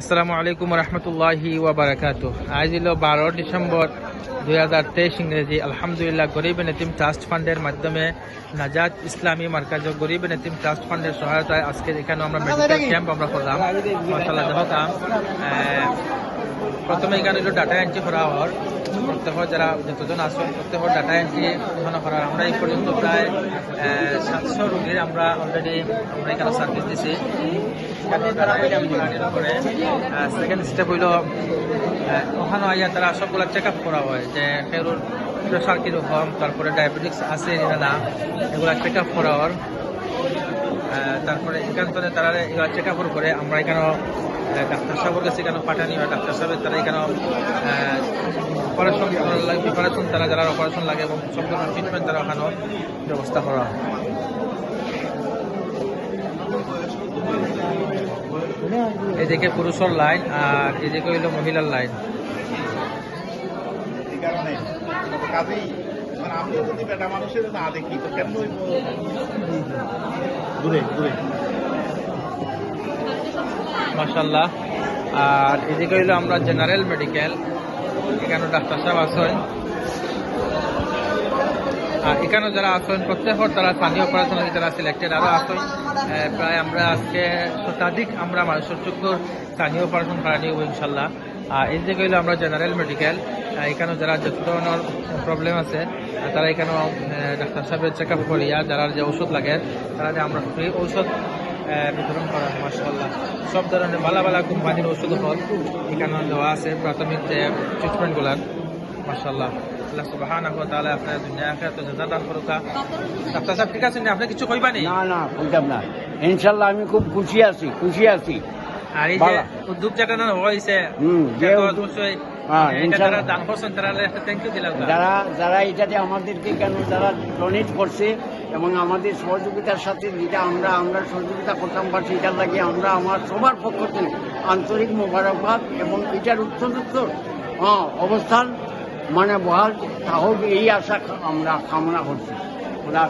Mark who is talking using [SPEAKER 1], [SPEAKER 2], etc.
[SPEAKER 1] আসসালামু আলাইকুম রহমতুল্লাহি ওবরাকাত আজ হল বারো ডিসেম্বর দুই হাজার তেইশ ইংরেজি। আলহামদুলিল্লাহ, গরিব নেতিম ট্রাস্ট ফান্ডের মাধ্যমে নাজাদ ইসলামী মার্কাজ গরিব নেতিম ট্রাস্ট ফান্ডের সহায়তায় আজকে এখানে আমরা মেডিকেল ক্যাম্প আমরা করলাম। মাসাল্লাহ প্রথমে এখানে হলো ডাটা এন্ট্রি করা হওয়ার। প্রত্যেক যারা যতজন আসেন প্রত্যেক ডাটা এন্ট্রি ওখানে করার। আমরা এই পর্যন্ত প্রায় সাতশো রোগীর আমরা অলরেডি আমরা এখানে সার্ভিস দিছি। সেকেন্ড স্টেপ হইল ওখানে আইয়া তারা সবগুলা চেক আপ করা হয়, যে ফেরুর প্রেশার কীরকম, তারপরে ডায়াবেটিক্স আছে না, এগুলা চেক আপ করা হয়। তারপরে এখান তারা এগুলা চেক আপ করে আমরা এখানে ডাক্তার সাহেবের কাছে এখানে পাঠানি হয় ডাক্তার সাহেবের তারা এখানে অপারেশন লাগে প্রিপারেশন তারা যারা অপারেশন লাগে এবং সব ধরনের ট্রিটমেন্ট তারা ওখানে ব্যবস্থা করা হয়। এদিকে পুরুষের লাইন আর এদিকে হইল মহিলার লাইন
[SPEAKER 2] কাজেই মানে যদি বেটা মানুষের না দেখি তো কেমন দূরে দূরে।
[SPEAKER 1] মাসাল্লাহ আর এদিকে হইল আমরা জেনারেল মেডিকেল, এখানে ডাক্তার সাহেব আছেন। আর এখানে যারা আছেন প্রত্যেকের তারা স্থানীয় অপারেশন যারা সিলেক্টেড আরও আছেন। প্রায় আমরা আজকে শতাধিক আমরা মানুষের চোখ স্থানীয় অপারেশন করা নিব ইনশাল্লাহ আর এই যে হইল আমরা জেনারেল মেডিকেল এখানে যারা যত ধরনের প্রবলেম আছে তারা এখানে ডাক্তার সাহেবের চেক আপ করিয়া যারা যে ওষুধ লাগে, তারা যে আমরা ফ্রি ঔষধ বিতরণ করা হয় মাসাল্লাহ সব ধরনের ভালো ভালো কোম্পানির ওষুধ ফল এখানে দেওয়া আছে প্রাথমিক যে ট্রিটমেন্টগুলার মাসাল্লাহ আল্লাহ সুবহানাহু ওয়া তাআলা আপনার দুনিয়া আখিরাতে জাযা দান করুক ডাক্তার সাহেব ঠিক আছে নি আপনি কিছু কইবা নি?
[SPEAKER 3] না না কইতাম না। ইনশাল্লাহ আমি খুব খুশি আছি খুশি আছি।
[SPEAKER 1] আর এই যে
[SPEAKER 3] বালা।
[SPEAKER 1] উদ্যোগ যেটা না হইছে
[SPEAKER 3] হুম, যে
[SPEAKER 1] এটা তো
[SPEAKER 3] উদ্যোগ-
[SPEAKER 1] অবশ্যই
[SPEAKER 3] হ্যাঁ,
[SPEAKER 1] দিলাম
[SPEAKER 3] যারা যারা এটাতে আমাদেরকে কেন যারা ডোনেট করছে এবং আমাদের সহযোগিতার সাথে যেটা আমরা আমরা সহযোগিতা করতাম বা সেটার লাগে আমরা আমার সবার পক্ষ থেকে আন্তরিক মোবারকবাদ এবং এটার উত্তরোত্তর হ্যাঁ অবস্থান মানে বহাল, তাহলে এই আশা আমরা কামনা করছি খোলা।